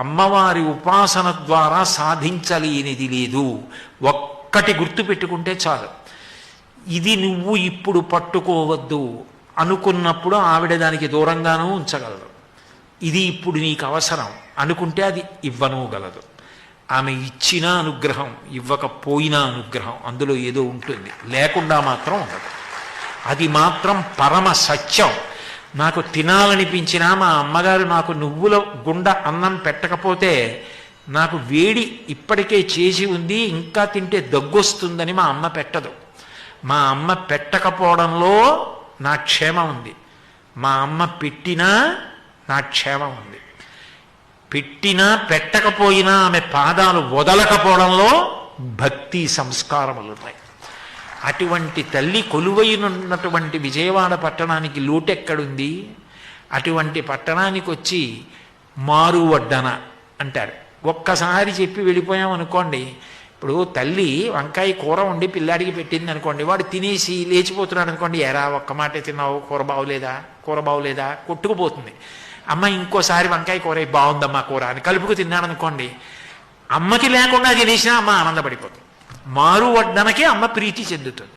అమ్మవారి ఉపాసన ద్వారా సాధించలేనిది లేదు. ఒక్కటి గుర్తుపెట్టుకుంటే చాలు. ఇది నువ్వు ఇప్పుడు పట్టుకోవద్దు అనుకున్నప్పుడు ఆవిడ దానికి దూరంగానూ ఉంచగలదు. ఇది ఇప్పుడు నీకు అవసరం అనుకుంటే అది ఇవ్వనుగలదు. ఆమె ఇచ్చిన అనుగ్రహం ఇవ్వకపోయినా అనుగ్రహం అందులో ఏదో ఉంటుంది. లేకుండా మాత్రం ఉండదు. అది మాత్రం పరమ సత్యం. నాకు తినాలనిపించినా మా అమ్మగారు నాకు నువ్వుల గుండ అన్నం పెట్టకపోతే నాకు వేడి ఇప్పటికే చేసి ఉంది ఇంకా తింటే దగ్గొస్తుందని మా అమ్మ పెట్టదు. మా అమ్మ పెట్టకపోవడంలో నా క్షేమం ఉంది. మా అమ్మ పెట్టినా నా క్షేమం ఉంది. పెట్టినా పెట్టకపోయినా ఆమె పాదాలు వదలకపోవడంలో భక్తి సంస్కారములు ఉన్నాయి. అటువంటి తల్లి కొలువైనటువంటి విజయవాడ పట్టణానికి లోటెక్కడుంది? అటువంటి పట్టణానికి వచ్చి మారు వడ్డన అంటారు. ఒక్కసారి చెప్పి వెళ్ళిపోయాం అనుకోండి. ఇప్పుడు తల్లి వంకాయ కూర వండి పిల్లాడికి పెట్టింది అనుకోండి. వాడు తినేసి లేచిపోతున్నాడు అనుకోండి. ఎరా ఒక్క మాటే తిన్నావు? కూర బాగులేదా కూర బాగులేదా కొట్టుకుపోతుంది. అమ్మ ఇంకోసారి వంకాయ కూర బాగుందమ్మా కూర అని కలుపుకు తిన్నాడు అనుకోండి అమ్మకి లేకుండా తినేసినా అమ్మ ఆనందపడిపోతుంది. మారువడ్డనకే అమ్మ ప్రీతి చెందుతుంది.